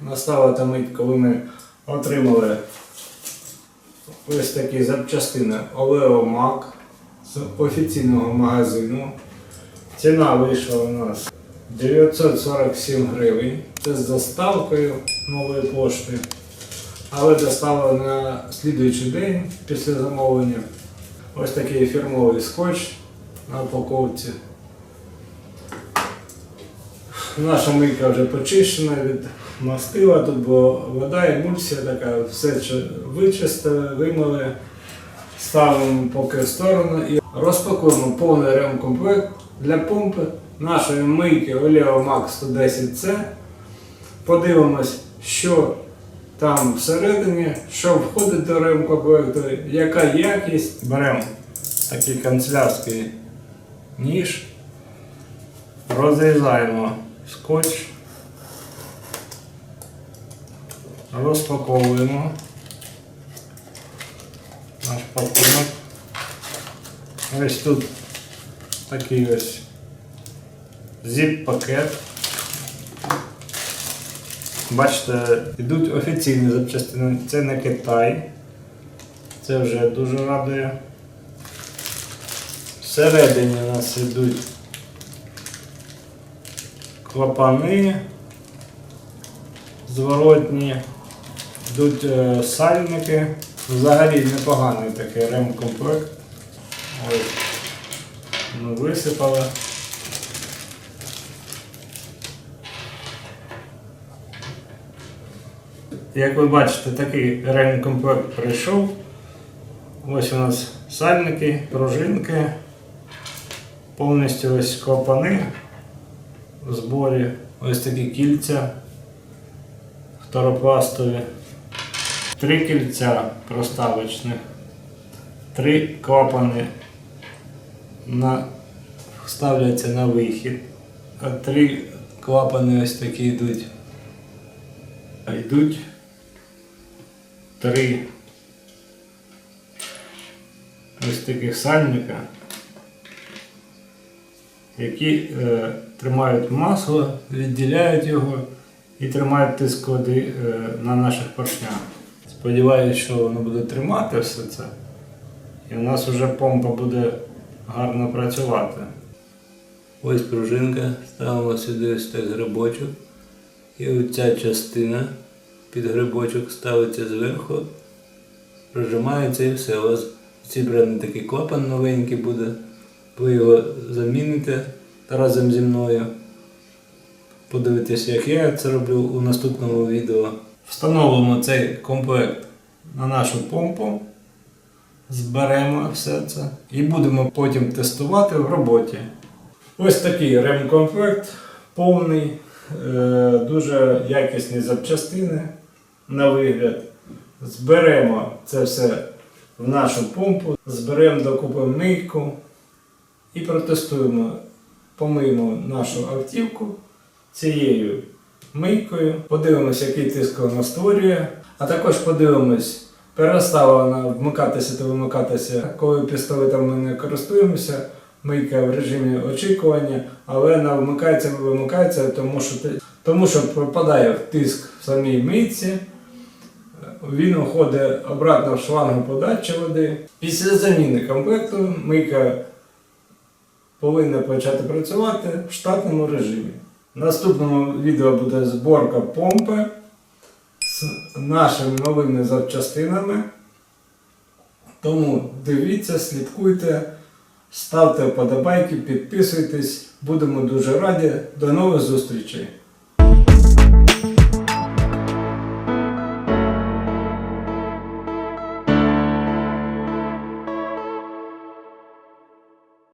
настала та мить, коли ми отримали ось такі запчастини Олео Мак з офіційного магазину. Ціна вийшла у нас 947 гривень. Це з доставкою нової пошти. Але доставили на слідуючий день після замовлення. Ось такий фірмовий скотч на упаковці. Наша мийка вже почищена від мастила, тут була вода, емульсія така, все вичистили, вимили, ставимо поки в сторону і розпакуємо повний ремкомплект для помпи нашої мийки Oleo Max 110C. Подивимось, що там всередині, що входить до ремкомплекту, яка якість. Беремо такий канцелярський ніж, розрізаємо скотч, розпаковуємо наш пакунок. Ось тут такий ось зіп-пакет. Бачите, йдуть офіційні запчастини. Це не Китай. Це вже дуже радує. Всередині у нас йдуть клапани зворотні, йдуть е, сальники. Взагалі непоганий такий ремкомплект. Ось. Ми висипали. Як ви бачите, такий ремкомплект прийшов. Ось у нас сальники, пружинки, повністю ось клапани в зборі, ось такі кільця второпластові, три кільця проставочних, три клапани на, ставляться на вихід, а три клапани ось такі йдуть. Йдуть три. Ось таких сальника, які е, тримають масло, відділяють його і тримають тиск води е, на наших поршнях. Сподіваюсь, що воно буде тримати все це. І у нас вже помпа буде гарно працювати. Ось пружинка, ставимо сюди ось так грибочок. І оця частина під грибочок ставиться зверху, прижимається і все. У вас зібраний такий клапан новенький буде. Ви його заміните разом зі мною. Подивитесь, як я це роблю у наступному відео. Встановимо цей комплект на нашу помпу, зберемо все це і будемо потім тестувати в роботі. Ось такий ремкомплект повний, е, дуже якісні запчастини на вигляд. Зберемо це все в нашу помпу, зберемо докупи мийку і протестуємо, помиємо нашу автівку цією мийкою, подивимося, який тиск вона створює, а також подивимось, перестала вона вмикатися та вимикатися, коли пістолетом ми не користуємося. Мийка в режимі очікування, але вона вмикається, вимикається, тому що, тому що пропадає тиск в самій мийці. Він уходить обратно в шлангу подачі води. Після заміни комплекту мийка повинна почати працювати в штатному режимі. В наступному відео буде зборка помпи з нашими новими запчастинами. Тому дивіться, слідкуйте, ставте вподобайки, підписуйтесь. Будемо дуже раді. До нових зустрічей!